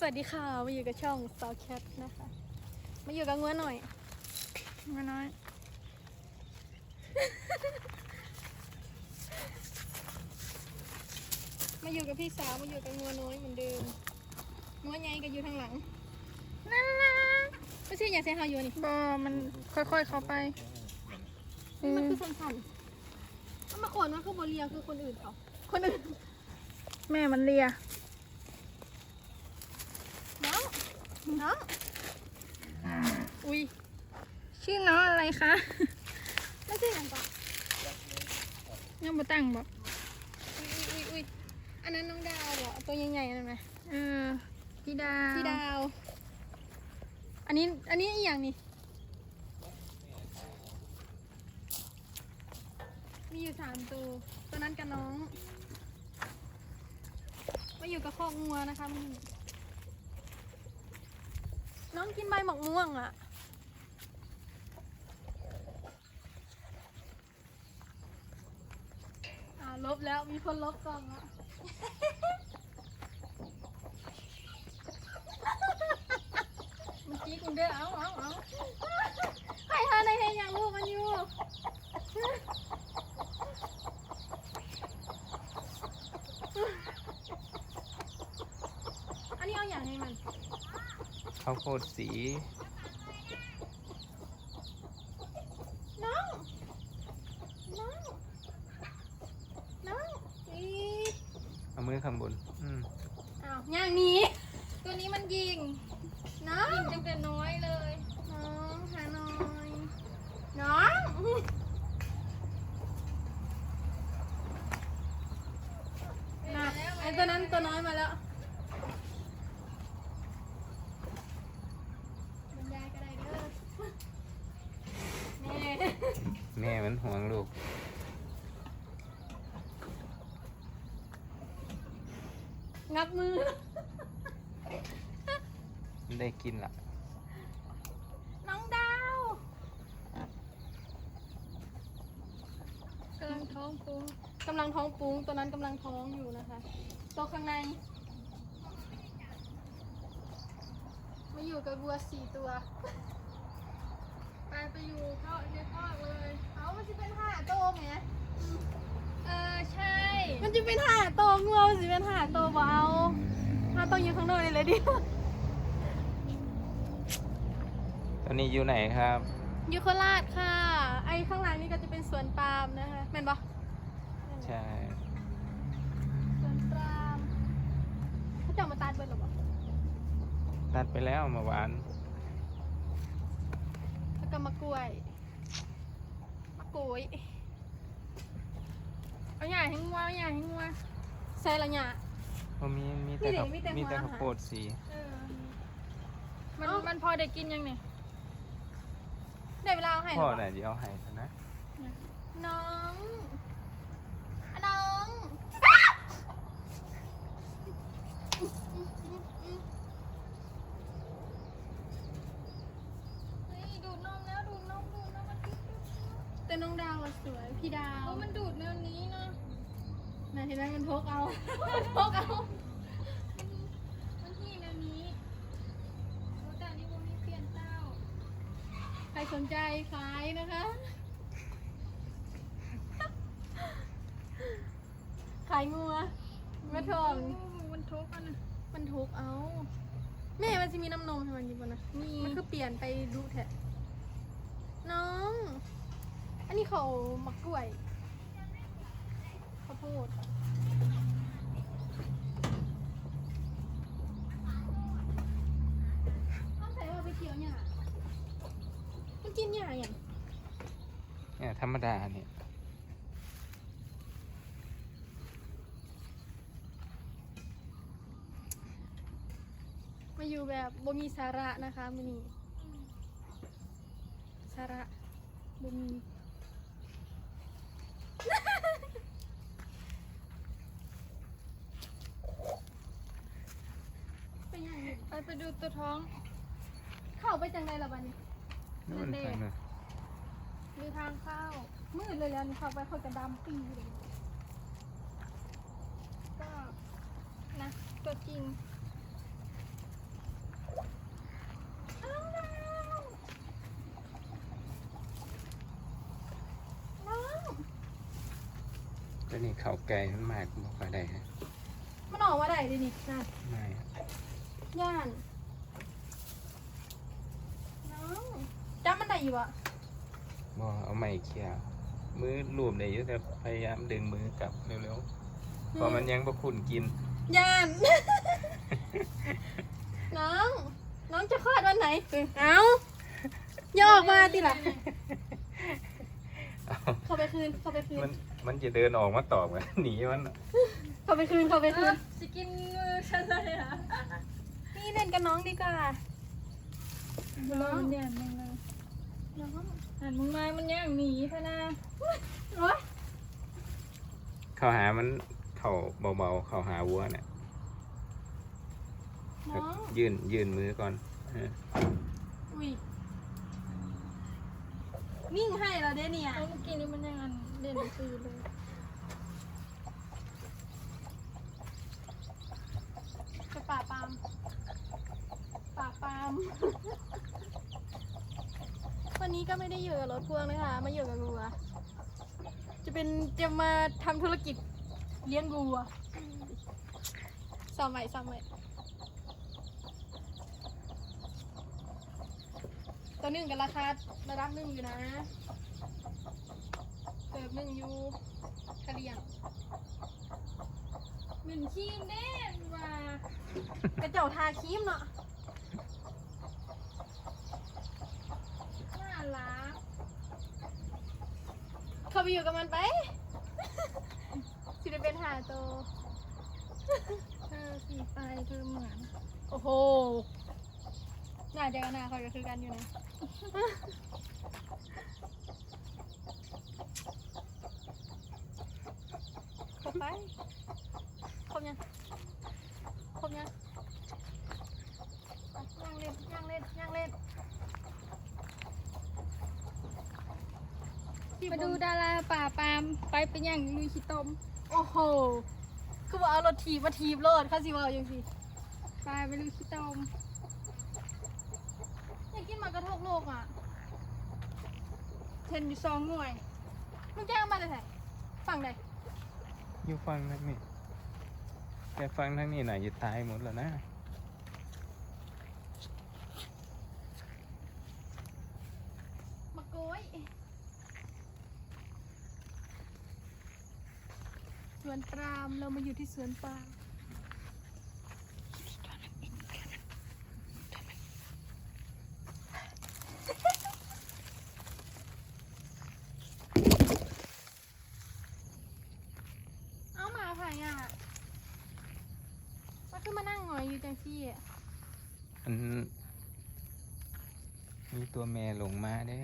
สวัสดีค่ะ มาอยู่กับช่องสาวแคทนะคะ มาอยู่กับงัวหน่อยงัวน้อย มาอยู่กับพี่สาว มาอยู่กับงัวน้อยเหมือนเดิมงัวใหญ่ก็อยู่ทางหลังน่ารักไม่ใช่อย่างเซฮาอยู่นี่บอมันค่อยๆเข้าไปเอมันอคือสั้นๆมันมาขวนมันคือโบเลียคือคนอื่นเขาคนอื่น แม่มันเลีย น้อง น้อง อุ้ย ชื่อน้องอะไรคะ ไม่ใช่อย่างปะยังบ่ตั้งบอกอุ้ยอุ้ยอุ้ยอันนั้นน้องดาวเหรอตัวใหญ่ๆนั่นไหมเออพี่ดาวพี่ดาว อันนี้ อันนี้อีกอย่างนี่ มีอยู่สามตัว ตัวนั้นกับน้อง มาอยู่กับคอกงัวนะคะมึง น้องกินใบหมกม่วงอะ่ะ อ่าลบแล้วมีคนลบกล่องอะ เมื่อกี้คุณเด้อเอาเอาเอาใครหาในเฮยังลูกมันอยู่ อันนี้เอาอย่างให้มัน ข้าวโพดสี น้อง น้อง น้องอีเอามือข้างบน อืมอ้าวอย่างนี้ ตัวนี้มันยิง น้อง ยิงตั้งแต่น้อยเลย น้องหาน้อย น้องน่ะไอ้ตัวนั้นตัวน้อยมาแล้วบรรยายก็ได้เด้อแม่ แม่มันห่วงลูก งับมือมันได้กินละน้องดาวกำลังท้องปุ้งกำลังท้องปุ้งตัวนั้นกำลังท้องอยู่นะคะตัวข้างในมาอยู่กับวัวสี่ตัว ไปไปอยู่เข้าในคอกเลย เอามันจะเป็นห่าโตไหม เออใช่มันจะเป็นห่าโตงัวมันจะเป็นห่าโตเบเอาห่าโตอยู่ข้างนอกนี่เลยดิตอนนี้อยู่ไหนครับ อยู่โคราชค่ะ ไอ้ข้างหลังนี่ก็จะเป็นสวนปาล์มนะคะแม่นปะใช่สวนปาล์มเขาจะเอามาตัดเบิร์หรอปะตัดไปแล้วเมาหวานแล้วก็มะกล้วยมะกรูย เอาใหญ่ให้งัวเอาใหญ่ให้งัวใส่ละหยาเพราะมีมีแต่มีแต่ข้าวมีแต่มีแต่หัว ข้าวโพดสีเออมันเอ้ามัมันพอได้กินยังเนี่ยได้เวลาเอาให้พ่อแล้วไหนปะจะเอาให้ซะนะ น้องอะน้อง เฮ้ยดูดนมแล้วดูดนมดูดนมมันดูดดูด แต่น้องดาวอะสวย พี่ดาว โอ้มันดูดแนวนี้นะ น่ะเห็นไหมมันทกเอา มันทกเอา มันที่แนวนี้โอ้แต่อันนี้วงนี้เปลี่ยนเต้า ใครสนใจขายนะคะ ขายงัวมาทองโมันทุกข์อะนะมันทุกเอา แม่มันจะมีน้ำนมให้มันกินป่ะนะ มีมันคือเปลี่ยนไปดูแทะน้อง อันนี้เขามักกล้วยข้าว โพดเอาใส่ว่าไปเที่ยวหญ้ามันกินหญ้าอย่างเนี่ยธรรมดาเนี่ยมาอยู่แบบบ่มีสาระนะคะมินี่สาระบ่มี ไปดูตัวท้อง เข้าไปจังไรล่ะบัดนี้นี่มันทางนะมีทางเข้า มืดเลยแล้วนี่เข้าไปเขาจะดำปีเลยก็นะตัวจริงเอนี่เขาไกลขึ้นมากบอกว่าได้ฮะมันออกมาได้ดินี่นั่นมา ย่านน้องจับมันได้อยู่อะบอเอาไม่เขี่ยวมือรวมได้อยู่แต่พยายามดึงมือกลับเร็วๆเพราะมันยังบ่คุ้นกิน ย่าน น้อง น้องจะคลอดวันไหน เออเอาอย่าออกมาติล่ะ เอาเข้าไปคืน เข้าไปคืน มันมันจะเดินออกมาตอบกันหนีมันน่ะเข้าไปคืน เข้าไปเอคือนจะกินมือฉันเลยอะ นี่เล่นกับน้องดีกว่ารอมันเดือนนึงเลยน้องหันมึงมามันย่างหนีพะนะโอ๊ยเข้าหามันเข่าเบาๆ เข้าหาวัวเนี่ยน้องยื่นยื่นมือก่อนเอออุ้ยนิ่งให้เราได้เนี่ยเอาเมื่อกี้นี้มันยังอันเด่นซื้อเลยไปป่าปามป่าปาม วันนี้ก็ไม่ได้อยู่กับรถพ่วงนะคะ มาอยู่กับวัว จะเป็นจะมาทำธุรกิจเลี้ยงวัวสอบใหม่สอบใหม่ตัวหนึ่งกันราคาระดับหนึ่งอยู่นะเติบหนึ่งอยู่ทะเลียงเหม็นขี้แน่นว่ะกระเจ้าทาครีมเนาะ น่ารักเข้าไปอยู่กับมันไป สิได้เป็นหาโตวเธอสีไปเธอเหมือน โอ้โหน่าจะกันหน้าคอยก็คือกันอยู่นะครบไป ครบยัง ครบยังไปย่างเล่นย่างเล่นย่างเล่นพี่ มาบุดูญดาราป่าปามไปเป็นอย่างลุยขี้ตม โอ้โห คือว่าเอารถถีบมาถีบโลดเข้าสิว่าอย่างสิไปไปลุยขี้ตม อยากกินหมากระทกโลกอะเห็นอยู่สองหน่วยมึงแจ้งมาเลยไหนฝั่งใดอยู่ฟังทั้งนี้แต่ฟังทั้งนี้น่ะจะตายหมดแล้วนะมะโกย วนปาล์มเรามาอยู่ที่สวนปาล์มเอามาไผ่อะมันคือมานั่งหงอยอยู่จังซี่อะอันมีตัวแม่ลงมาเด้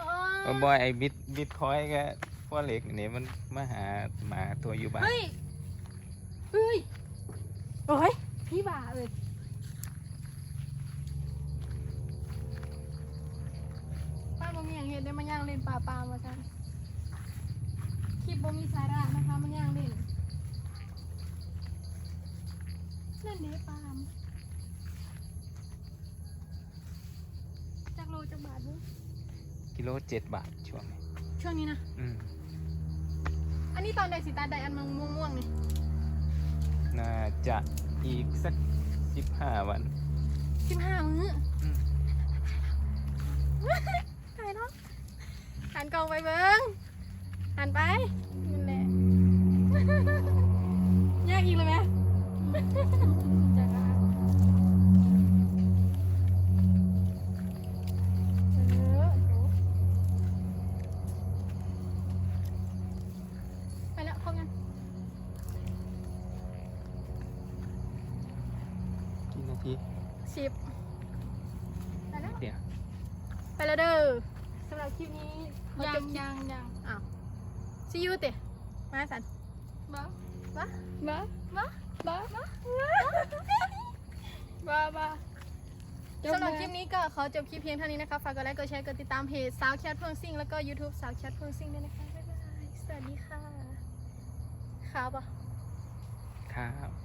อ๋อบ่บอยไอ้บิดบิดคอยก็ พ่อเหล็กนี่มันมาหาหมาตัวอยู่บ้านเฮ้ย เฮ้ยโอ้ยพี่บ่าเอ้ยป้าบ่มีอย่างเห็นได้มาย่างเล่นป่าปลามาจันคลิปบ่มีสาระนะคะมันย่างเล่นนั่นเด้ปาล์มจักโลจักบาทเว้ยกิโลเจ็ดบาทช่วงนี้ ช่วงนี้นะ อืมอันนี้ตอนใดสิตาใดอันมันม่วงๆนี่น่าจะอีกสักสิบห้าวัน สิบห้ามื้ออืมถ่ายเนาะหันกล้องไปเบิ้งหันไปนั่นแหละ ยากอีกเลยไหมจากร้า กี่นาทีสิบไปแล้วเดี๋ยวไปแล้วเด้อสำหรับคลิปนี้ขอยัจงบยังยังอ้าวซียูเตะมาสันบ้ามาบ้ามาบ้ามาบ้าบ้าสำหรับคลิปนี้ก็ขอจบคลิปเพียงเท่านี้นะคะ ฝากกดไลค์ กดแชร์ กดติดตามเพจสาวแคทเพิ่งซิ่งแล้วก็ YouTube สาวแคทเพิ่งซิ่งด้วยนะคะบ๊ายบาย สวัสดีค่ะ ขาวปะครับ